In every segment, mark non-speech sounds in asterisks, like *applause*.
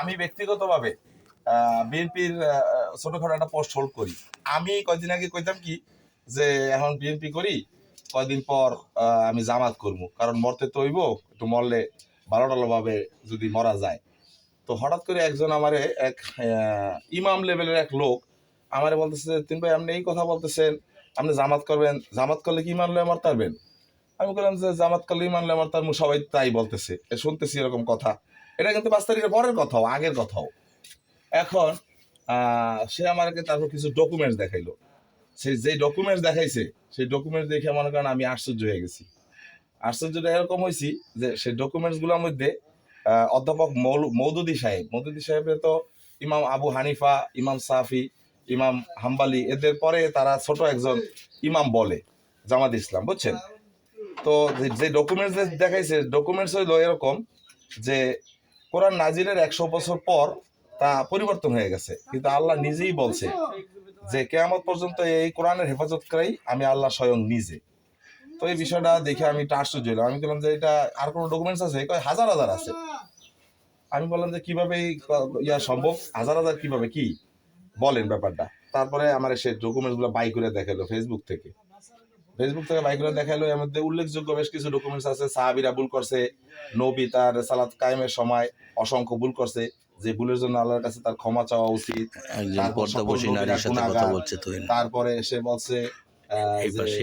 আমি ব্যক্তিগতভাবে বিএনপির ছোটখাটো একটা পোস্ট হোল্ড করি। আমি কয়দিন আগে কইতাম কি যে, এখন বিএনপি করি, কয়দিন পর আমি জামাত করব। কারণ মরতে তো হইব, একটু মরলে ভালো টালো ভাবে যদি মরা যায়। তো হঠাৎ করে একজন আমারে এক ইমাম লেভেলের এক লোক আমারে বলতেছে তিন ভাই, আপনি এই কথা বলতেছেন, আপনি জামাত করবেন। জামাত করলে কি ইমান লয়ে মারতে পারবেন? আমি বললাম যে জামাত করলে ইমান লয়ে মারতে পারব, সবাই তাই বলতেছে। শুনতেছি এরকম কথা। এটা কিন্তু পাঁচ তারিখের পরের কথাও আগের কথাও। এখন সে আমাকে তারপর কিছু ডকুমেন্টস দেখাইলো। সে যে ডকুমেন্টস দেখাইছে সেই ডকুমেন্টস দেখে মনে করেন আমি আশ্চর্য হয়ে গেছি। আশ্চর্যটা এরকম হয়েছি যে সেই ডকুমেন্টসগুলোর মধ্যে অধ্যাপক মৌদুদি সাহেব মৌদুদি সাহেবের তো ইমাম আবু হানিফা ইমাম সাফি ইমাম হাম্বালি এদের পরে তারা ছোট একজন ইমাম বলে জামাত ইসলাম বুঝছেন? তো যে- ডকুমেন্টস দেখাইছে ডকুমেন্টস হইল এরকম যে কোরআন নাজিরের একশো বছর পর তা পরিবর্তন হয়ে গেছে। কিন্তু আল্লাহ নিজেই বলছে যে, কেয়ামত পর্যন্ত এই কোরআনের হেফাজত করাই আমি আল্লাহ স্বয়ং নিজে। তো এই বিষয়টা দেখে আমি একটু আশ্চর্য হলাম আমি বললাম যে, এটা আর কোনো ডকুমেন্টস আছে? কয়, হাজার হাজার আছে। আমি বললাম যে, কীভাবে ইয়া সম্ভব? হাজার হাজার কীভাবে? কি? বলেন ব্যাপারটা। তারপরে আমার সে ডকুমেন্টসগুলো বাই করে দেখাল ফেসবুক থেকে। ফেসবুক থেকে দেখাল এর মধ্যে উল্লেখযোগ্য বেশ কিছু ডকুমেন্টস আছে। সাহাবিরা ভুল করছে নবী তার সালাত কায়েমের সময় অসংখ্য ভুল করছে যে ভুলের জন্য আল্লাহর কাছে তার ক্ষমা চাওয়া উচিত। তারপর সে বলছে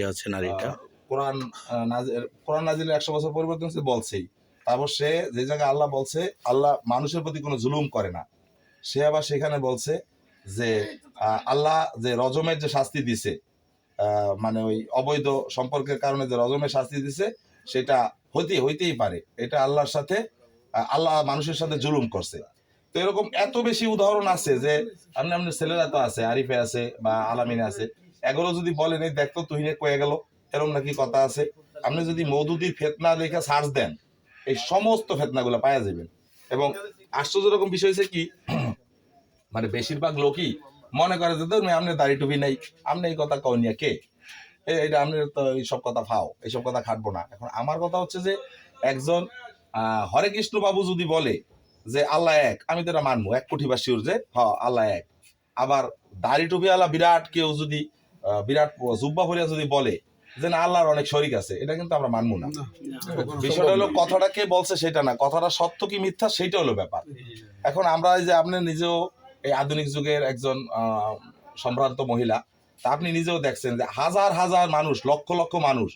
আছে নারীটা। কোরআন নাজিল- কোরআন নাজিলের একশো বছর পরিবর্তন হচ্ছে বলছেই। তারপর সে যে জায়গায় আল্লাহ বলছে আল্লাহ মানুষের প্রতি কোনো জুলুম করে না। সে আবার সেখানে বলছে যে আল্লাহ যে রজমের যে শাস্তি দিছে মানে ওই অবৈধ সম্পর্কের কারণে যে রজমে শাস্তি দিছে, সেটা হইতে হইতেই পারে। এটা আল্লাহর সাথে আল্লাহ মানুষের সাথে জুলুম করছে। তো এরকম এত বেশি উদাহরণ আছে যে আপনি আপনার ছেলেরা তো আছে, আরিফে আছে বা আলামিনে আছে, এগুলো যদি বলেন, এই দেখতো তুহিনে কয়ে গেল, এরকম নাকি কথা আছে। আপনি যদি মৌদুদির ফেতনা দেখে সার্চ দেন, এই সমস্ত ফেতনাগুলো পাওয়া যাবেন এবং আশ্চর্য রকম বিষয় হচ্ছে কি *clears throat* মানে বেশিরভাগ লোকই মনে করে যে ধরুন আপনার দাড়ি টুপি নেই। আপনি এই কথা কও নিয়ে কে? এটা আপনি তো এইসব কথা ফাও এইসব কথা খাটবো না। এখন আমার কথা হচ্ছে যে একজন হরে কৃষ্ণ বাবু যদি বলে যে আল্লাহ এক আমি তো এটা মানবো এক কোটি বা শিওর যে হ আল্লাহ এক। আবার দাড়ি টুপিওয়ালা বিরাট কেউ যদি বিরাট জুব্বা ফরিয়া যদি বলে যে না আল্লাহর অনেক শরিক আছে এটা কিন্তু আমরা মানবো না। বিষয়টা হলো কথাটা কে বলছে সেটা না কথাটা সত্য কি মিথ্যা সেটা হলো ব্যাপার। এখন আমরা যে আপনি নিজেও এই আধুনিক যুগের একজন সম্ভ্রান্ত মহিলা, তা আপনি নিজেও দেখছেন যে হাজার হাজার মানুষ, লক্ষ লক্ষ মানুষ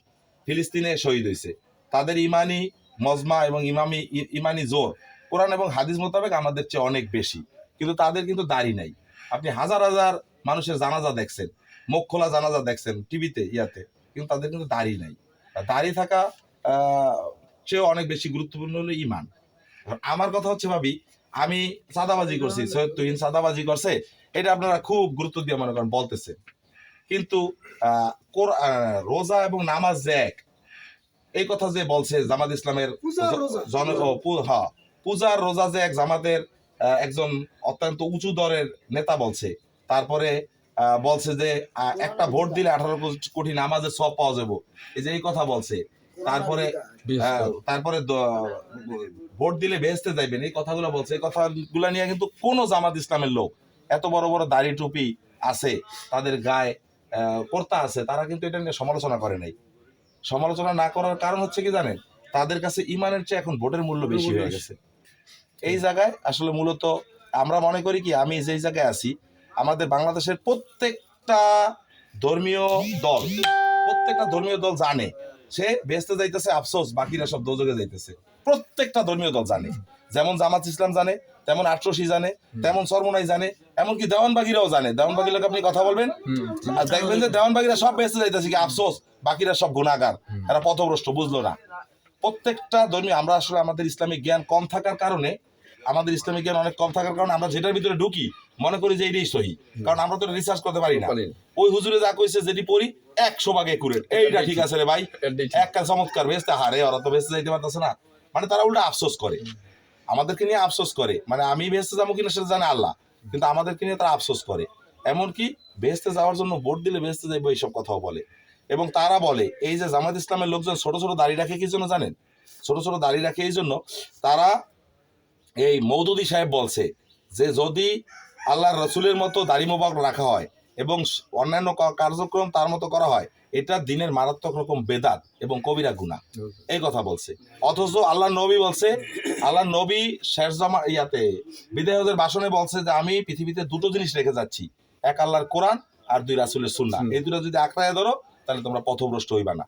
ফিলিস্তিনে শহীদ হয়েছে। তাদের ইমানি মজমা এবং ইমামি ইমানি জোর, কোরআন এবং হাদিস মোতাবেক আমাদের চেয়ে অনেক বেশি, কিন্তু তাদের কিন্তু দাড়ি নাই। আপনি হাজার হাজার মানুষের জানাজা দেখছেন, মুখ খোলা জানাজা দেখছেন টিভিতে, ইয়াতে, কিন্তু তাদের কিন্তু দাড়ি নাই। দাড়ি থাকা চেয়েও অনেক বেশি গুরুত্বপূর্ণ হলো ইমান। আমার কথা হচ্ছে ভাবি আমি সাদাবাজি করছি সৈয়দ তুহিন সাদাবাজি করছে এটা আপনারা খুব গুরুত্ব দিয়ে মনে করেন বলতেছে। কিন্তু রোজা এবং নামাজ এক এই কথা যে বলছে জামাত ইসলামের। জন হ্যাঁ, পূজার রোজা যে এক জামাতের একজন অত্যন্ত উঁচু দরের নেতা বলছে তারপরে আহ, বলছে যে একটা ভোট দিলে আঠারো কোটি নামাজের সব পাওয়া যাব। এই যে এই কথা বলছে তারপরে তারপরে ভোট দিলে বেহেস্তে যাইবেন। এই কথাগুলো বলছে। এই কথাগুলো নিয়ে কিন্তু কোনো জামাত ইসলামের লোক এত বড় বড় দাড়ি টুপি আছে তাদের গায়ে কর্তা আছে তারা কিন্তু এটা নিয়ে সমালোচনা করে নাই। সমালোচনা না করার কারণ হচ্ছে কি জানেন? তাদের কাছে ইমানের চেয়ে এখন ভোটের মূল্য বেশি হয়ে গেছে। এই জায়গায় আসলে মূলত আমরা মনে করি কি আমি যেই জায়গায় আছি আমাদের বাংলাদেশের প্রত্যেকটা ধর্মীয় দল প্রত্যেকটা ধর্মীয় দল জানে সে বেসতে যাইতেছে আফসোস বাকিরা সব দোজকে যাইতেছে। প্রত্যেকটা ধর্মীয় দল জানে। যেমন জামাত ইসলাম জানে তেমন আটরশি জানে তেমন সরমনাই জানে এমনকি দেওয়ানবাগিরাও জানে। দেওয়ানবাগির লোক আপনি কথা বলবেন আর দেখবেন যে দেওয়ানবাগিরা সব বেসতে যাইতেছে কি আফসোস বাকিরা সব গুণাগার এরা পথভ্রষ্ট বুঝলো না। প্রত্যেকটা ধর্মীয় আমরা আসলে আমাদের ইসলামিক জ্ঞান কম থাকার কারণে আমাদের ইসলামিক জ্ঞান অনেক কম থাকার কারণে আমরা যেটার ভিতরে ঢুকি মনে করি যে এটাই সহি। কারণ আমরা তো রিসার্চ করতে পারি না। ওই হুজুরে যা কইছে যেটি পড়ি একশো ভাগে একুরেট এইটা ঠিক আছে রে ভাই। একটা চমৎকার বেসতে হারে ওরা তো বেসতে যাইতে পারতেছে না। মানে তারা উল্টা আফসোস করে। আমাদেরকে নিয়ে আফসোস করে। মানে আমি বেহেস্তে যাব কিনা সেটা জানে আল্লাহ। কিন্তু আমাদেরকে নিয়ে তারা আফসোস করে। এমনকি বেহেস্তে যাওয়ার জন্য ভোট দিলে বেহেস্তে যাইবো এইসব কথাও বলে। এবং তারা বলে এই যে জামাত ইসলামের লোকজন ছোট ছোট দাড়ি রাখে কি জন্য জানেন? ছোট ছোট দাড়ি রাখে এই জন্য তারা এই মৌদুদি সাহেব বলছে যে যদি আল্লাহর রসুলের মতো দাড়ি মোবাক রাখা হয় এবং অন্যান্য কার্যক্রম তার মতো করা হয়। এটা দিনের মারাত্মক রকম বেদাত এবং কবিরা গুণা। এই কথা বলছে। অথচ আল্লাহ নবী বলছে আল্লাহ নবী শেষ জামা ইয়াতে বিদায়দের ভাষণে বলছে যে আমি পৃথিবীতে দুটো জিনিস রেখে যাচ্ছি। এক আল্লাহর কোরআন আর দুই রাসুলের সুন্না এই দুটো যদি আঁকড়ায় ধরো তাহলে তোমরা পথভ্রষ্ট হইবা না।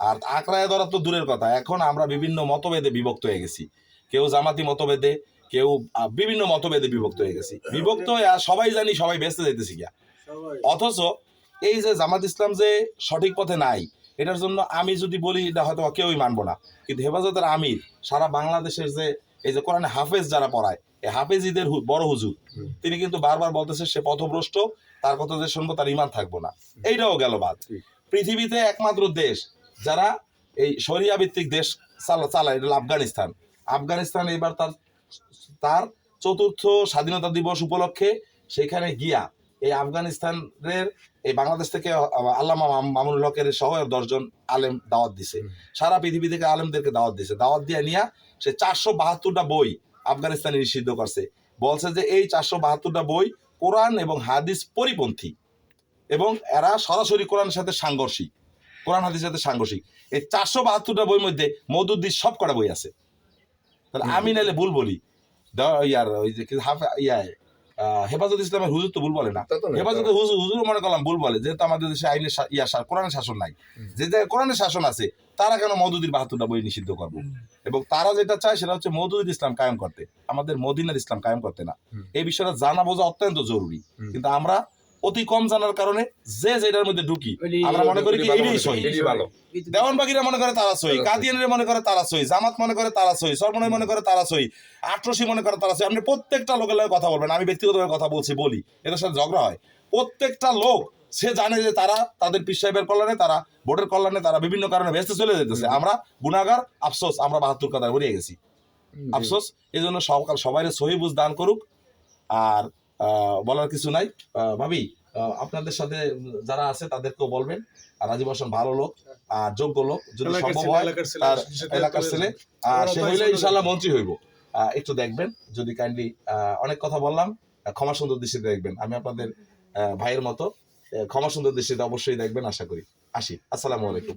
আর আঁকড়ায় ধরা তো দূরের কথা। এখন আমরা বিভিন্ন মতভেদে বিভক্ত হয়ে গেছি। কেউ জামাতি মতভেদে কেউ বিভিন্ন মতভেদে বিভক্ত হয়ে গেছি। বিভক্ত হয়ে আর সবাই জানি সবাই ব্যস্ত যেতেছি গিয়া। অথচ এই যে জামাত ইসলাম যে সঠিক পথে নাই এটার জন্য আমি যদি বলি এটা হয়তো কেউই মানবো না। কিন্তু হেফাজতের আমির সারা বাংলাদেশের যে এই যে কোরআনে হাফেজ যারা পড়ায় এই হাফেজিদের বড় হুজুর তিনি কিন্তু বারবার বলতেছে সে পথভ্রষ্ট তার কথা যে শুনব তার ইমান থাকব না। এইটাও গেল বাদ। পৃথিবীতে একমাত্র দেশ যারা এই শরিয়া ভিত্তিক দেশ চালা- চালায় এটা আফগানিস্তান। আফগানিস্তান এবার তার তার চতুর্থ স্বাধীনতা দিবস উপলক্ষে সেখানে গিয়া এই আফগানিস্তানের এই বাংলাদেশ থেকে আল্লামা মাম- মামুনুল হকের সহ দশজন আলেম দাওয়াত দিছে। সারা পৃথিবী থেকে আলেমদেরকে দাওয়াত দিছে। দাওয়াত দিয়ে নিয়া সে চারশো বাহাত্তরটা বই আফগানিস্তানে নিষিদ্ধ করছে। বলছে যে এই চারশো বাহাত্তরটা বই কোরআন এবং হাদিস পরিপন্থী এবং এরা সরাসরি কোরআনের সাথে সাংঘর্ষিক। কোরআন হাদিসের সাথে সাংঘর্ষিক। এই চারশো বাহাত্তরটা বইয়ের মধ্যে মধুদ্দির সব কটা বই আছে। তাহলে আমি নাহলে ভুল বলি। ইয়ার ওই যে হাফ ইয়া আহ, হেফাজত ইসলামের হুজুর তো ভুল বলে না। হেফাজতে হুজুর হুজুর মনে করলাম ভুল বলে যেহেতু আমাদের দেশে আইনের ইয়া কোরআনের শাসন নাই। যে জায়গায় কোরআনের শাসন আছে তারা কেন মদুদির বাহাত্তরটা বই নিষিদ্ধ করব? এবং তারা যেটা চায় সেটা হচ্ছে মদুদির ইসলাম কায়েম করতে। আমাদের মদিনার ইসলাম কায়েম করতে না। এই বিষয়টা জানা বোঝা অত্যন্ত জরুরি। কিন্তু আমরা অতি কম জানার কারণে যে যেটার মধ্যে ঢুকি। আমরা মনে করি কি সহি। দেওয়ানবাগিরা মনে করে তারা কাদিয়ানিরা মনে করে তারা সই জামাত মনে করে তারা সই সরমনাই মনে করে তারা সই আটরসি মনে করে তারা সই আপনি প্রত্যেকটা লোকের লগে কথা বলবেন আমি ব্যক্তিগতভাবে কথা বলছি বলি এদের সাথে ঝগড়া হয়। প্রত্যেকটা লোক সে জানে যে তারা তাদের পিস সাহেবের কল্যাণে তারা ভোটের কল্যাণে তারা বিভিন্ন কারণে ব্যস্ত চলে যেতেছে। আমরা গুণাগার আফসোস আমরা বাহাত্তর কথা উড়িয়ে গেছি। আফসোস এই জন্য সকাল সবাই সহিবুজ দান করুক। আর বলার কিছু নাই। ভাবি আপনাদের সাথে যারা আছে তাদেরকেও বলবেন। আর রাজীব হাসান ভালো লোক আর যোগ্য লোক যদি সম্ভব হয় তার এলাকার ছেলে। আর সে হইলে ইনশাল্লাহ মন্ত্রী হইব। একটু দেখবেন যদি কাইন্ডলি অনেক কথা বললাম ক্ষমা সুন্দর দৃষ্টিতে দেখবেন। আমি আপনাদের ভাইয়ের মতো ক্ষমা সুন্দর দৃষ্টিতে অবশ্যই দেখবেন আশা করি। আসি। আসসালামু আলাইকুম।